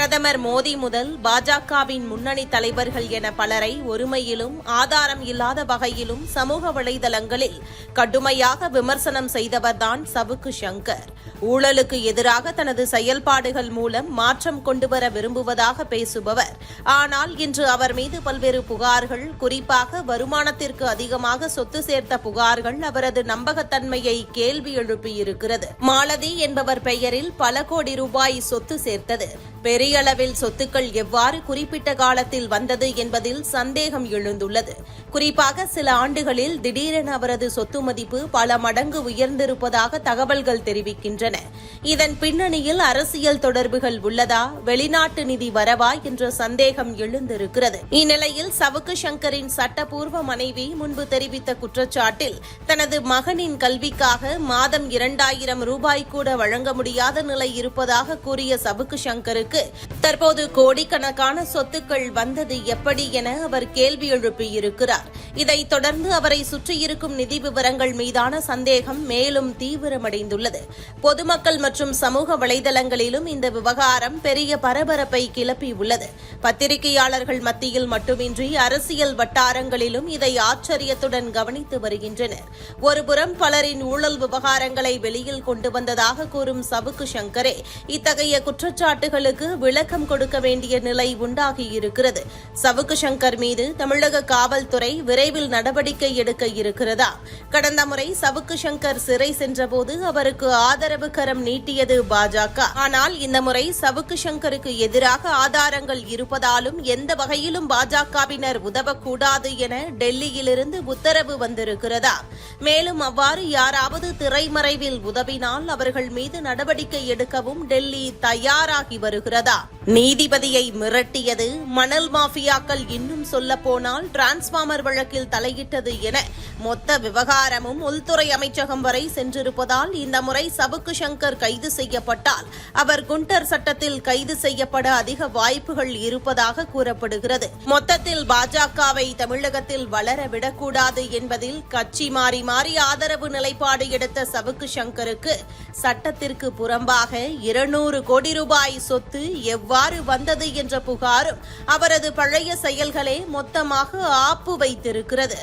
பிரதமர் மோடி முதல் பாஜகவின் முன்னணி தலைவர்கள் என பலரை ஒருமையிலும் ஆதாரம் இல்லாத வகையிலும் சமூக வலைதளங்களில் கடுமையாக விமர்சனம் செய்தவர்தான் சவுக்கு சங்கர். ஊழலுக்கு எதிராக தனது செயல்பாடுகள் மூலம் மாற்றம் கொண்டுவர விரும்புவதாக பேசுபவர். ஆனால் இன்று அவர் மீது பல்வேறு புகார்கள் குறிப்பாக வருமானத்திற்கு அதிகமாக சொத்து சேர்த்த புகார்கள் அவரது நம்பகத்தன்மையை கேள்வி எழுப்பியிருக்கிறது. மாலதி என்பவர் பெயரில் பல கோடி ரூபாய் சொத்து சேர்த்தது. பெரிய அளவில் சொத்துக்கள் எவ்வாறு குறிப்பிட்ட காலத்தில் வந்தது என்பதில் சந்தேகம் எழுந்துள்ளது. குறிப்பாக சில ஆண்டுகளில் திடீரென அவரது சொத்து மதிப்பு பல மடங்கு உயர்ந்திருப்பதாக தகவல்கள் தெரிவிக்கின்றன. இதன் பின்னணியில் அரசியல் தொடர்புகள் உள்ளதா வெளிநாட்டு நிதி வரவா என்ற சந்தேகம் எழுந்திருக்கிறது. இந்நிலையில் சவுக்கு சங்கரின் சட்டப்பூர்வ மனைவி முன்பு தெரிவித்த குற்றச்சாட்டில் தனது மகனின் கல்விக்காக மாதம் இரண்டாயிரம் ரூபாய் கூட வழங்க முடியாத நிலை இருப்பதாக கூறிய சவுக்கு சங்கருக்கு தற்போது கோடிக்கணக்கான சொத்துக்கள் வந்தது எப்படி என அவர் கேள்வி எழுப்பியிருக்கிறார். இதைத் தொடர்ந்து அவரை சுற்றியிருக்கும் நிதி விவரங்கள் மீதான சந்தேகம் மேலும் தீவிரமடைந்துள்ளது. பொதுமக்கள் மற்றும் சமூக வலைதளங்களிலும் இந்த விவகாரம் பெரிய பரபரப்பை கிளப்பியுள்ளது. பத்திரிகையாளர்கள் மத்தியில் மட்டுமின்றி அரசியல் வட்டாரங்களிலும் இதை ஆச்சரியத்துடன் கவனித்து வருகின்றனர். ஒருபுறம் பலரின் ஊழல் விவகாரங்களை வெளியில் கொண்டு வந்ததாக கூறும் சவுக்கு சங்கரே இத்தகைய குற்றச்சாட்டுகளுக்கு விளக்கம் கொடுக்க வேண்டிய நிலை உண்டாகியிருக்கிறது. சவுக்கு சங்கர் மீது தமிழக காவல்துறை விரைவில் நடவடிக்கை எடுக்க இருக்கிறதா? கடந்த முறை சவுக்கு சங்கர் சிறை சென்றபோது அவருக்கு ஆதரவு கரம் நீட்டியது பாஜக. ஆனால் இந்த முறை சவுக்கு சங்கருக்கு எதிராக ஆதாரங்கள் இருப்பதாலும் எந்த வகையிலும் பாஜகவினர் உதவக்கூடாது என டெல்லியிலிருந்து உத்தரவு வந்திருக்கிறதா? மேலும் அவ்வாறு யாராவது திரைமறைவில் உதவினால் அவர்கள் மீது நடவடிக்கை எடுக்கவும் டெல்லி தயாராகி வருகிறதா? 다 நீதிபதியை மிரட்டியது மணல் மாஃபியாக்கள் இன்னும் சொல்ல போனால் டிரான்ஸ்பார்மர் வழக்கில் தலையிட்டது என மொத்த விவகாரமும் உள்துறை அமைச்சகம் வரை சென்றிருப்பதால் இந்த முறை சவுக்கு சங்கர் கைது செய்யப்பட்டால் அவர் குண்டர் சட்டத்தில் கைது செய்யப்பட அதிக வாய்ப்புகள் இருப்பதாக கூறப்படுகிறது. மொத்தத்தில் பாஜகவை தமிழகத்தில் வளர விடக்கூடாது என்பதில் கட்சி மாறி மாறி ஆதரவு நிலைப்பாடு எடுத்த சவுக்கு சங்கருக்கு சட்டத்திற்கு புறம்பாக இருநூறு கோடி ரூபாய் சொத்து இவ்வாறு வந்தது என்ற புகாரும் அவரது பழைய செயல்களே மொத்தமாக ஆப்பு வைத்திருக்கிறது.